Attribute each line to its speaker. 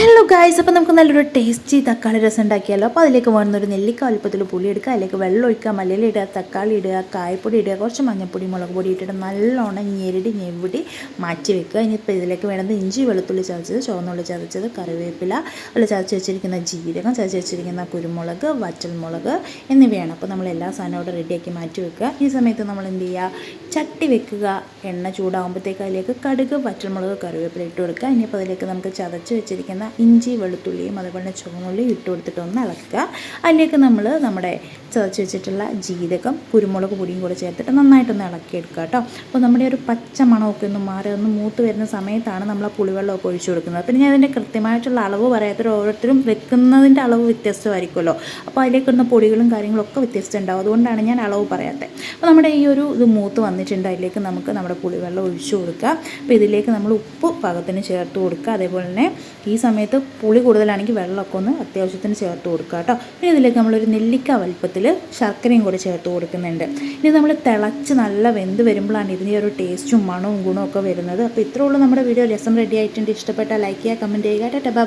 Speaker 1: Hello guys അപ്പോൾ നമുക്ക് നല്ലൊരു ടേസ്റ്റി തക്കാളി രസം ഉണ്ടാക്കിയാലോ? അപ്പോൾ അതിലേക്ക് വേണമെന്നൊരു നെല്ലിക്ക വലുപ്പത്തിൽ പുളി എടുക്കുക. അതിലേക്ക് വെള്ളം ഒഴിക്കുക. മല്ലിയില ഇടുക തക്കാളി ഇടുക കായപ്പൊടി ഇടുക കുറച്ച് മഞ്ഞൾപ്പൊടി മുളക് പൊടി ഇട്ടിട്ട് നല്ലോണം ഞെരടി ഞെവിടി മാറ്റി വെക്കുക. ഇനിയിപ്പോൾ ഇതിലേക്ക് വേണ്ടത് ഇഞ്ചി വെളുത്തുള്ളി ചതച്ചത് ചുവന്നുള്ളി ചതച്ചത് കറിവേപ്പില അതിൽ ചതച്ച് വെച്ചിരിക്കുന്ന ജീരകം ചതച്ച് വെച്ചിരിക്കുന്ന കുരുമുളക് വറ്റൽമുളക് എന്നിവയാണ്. അപ്പോൾ നമ്മൾ എല്ലാ സാധനവും റെഡിയാക്കി മാറ്റി വെക്കുക. ഈ സമയത്ത് നമ്മൾ എന്ത് ചെയ്യുക? ചട്ടി വെക്കുക. എണ്ണ ചൂടാകുമ്പോഴത്തേക്ക് അതിലേക്ക് കടുക് വറ്റൽമുളക് കറിവേപ്പില ഇട്ട് കൊടുക്കുക. ഇനിയിപ്പോൾ അതിലേക്ക് നമുക്ക് ചതച്ച് വെച്ചിരിക്കുന്ന ഇഞ്ചി വെളുത്തുള്ളിയും അതുപോലെ ചുവന്നുള്ളിയും ഇട്ട് കൊടുത്തിട്ട് ഒന്ന് ഇളക്കുക. അതിലേക്ക് നമ്മൾ നമ്മുടെ ചതച്ച് വെച്ചിട്ടുള്ള ജീരകം കുരുമുളക് പൊടിയും കൂടെ ചേർത്തിട്ട് നന്നായിട്ടൊന്ന് ഇളക്കിയെടുക്കുക കേട്ടോ. അപ്പോൾ നമ്മുടെ ഒരു പച്ച മണമൊക്കെ ഒന്ന് മാറി ഒന്ന് മൂത്ത് വരുന്ന സമയത്താണ് നമ്മൾ ആ പുളിവെള്ളമൊക്കെ ഒഴിച്ചു കൊടുക്കുന്നത്. പിന്നെ ഞാൻ അതിന്റെ കൃത്യമായിട്ടുള്ള അളവ് പറയാത്തൊരു ഓരോരുത്തരും വെക്കുന്നതിന്റെ അളവ് വ്യത്യസ്തമായിരിക്കുമല്ലോ. അപ്പോൾ അതിലേക്ക് ഇടുന്ന പൊടികളും കാര്യങ്ങളൊക്കെ വ്യത്യസ്തം ഉണ്ടാവും അതുകൊണ്ടാണ് ഞാൻ അളവ് പറയാത്തത്. അപ്പോൾ നമ്മുടെ ഈ ഒരു ഇത് മൂത്ത് വന്നിട്ടുണ്ട്. അതിലേക്ക് നമുക്ക് നമ്മുടെ പുളിവെള്ളം ഒഴിച്ചു കൊടുക്കുക അപ്പോൾ ഇതിലേക്ക് നമ്മൾ ഉപ്പ് പാകത്തിന് ചേർത്ത് കൊടുക്കുക. അതേപോലെ തന്നെ ഈ സമയത്ത് പുളി കൂടുതലാണെങ്കിൽ വെള്ളമൊക്കെ ഒന്ന് അത്യാവശ്യത്തിന് ചേർത്ത് കൊടുക്കുക കേട്ടോ. പിന്നെ ഇതിലേക്ക് നമ്മളൊരു നെല്ലിക്ക വലുപ്പത്തിൽ ശർക്കരയും കൂടി ചേർത്ത് കൊടുക്കുന്നുണ്ട്. ഇനി നമ്മൾ തിളച്ച് നല്ല വെന്ത് വരുമ്പോഴാണ് ഇതിന്റെ ഒരു ടേസ്റ്റും മണവും ഗുണവും ഒക്കെ വരുന്നത്. അപ്പോൾ ഇത്രേ ഉള്ളൂ നമ്മുടെ വീഡിയോ. രസം റെഡി ആയിട്ടുണ്ട്. ഇഷ്ടപ്പെട്ടാൽ ലൈക്ക് ചെയ്യുക കമന്റ് ചെയ്യുക. ബൈ.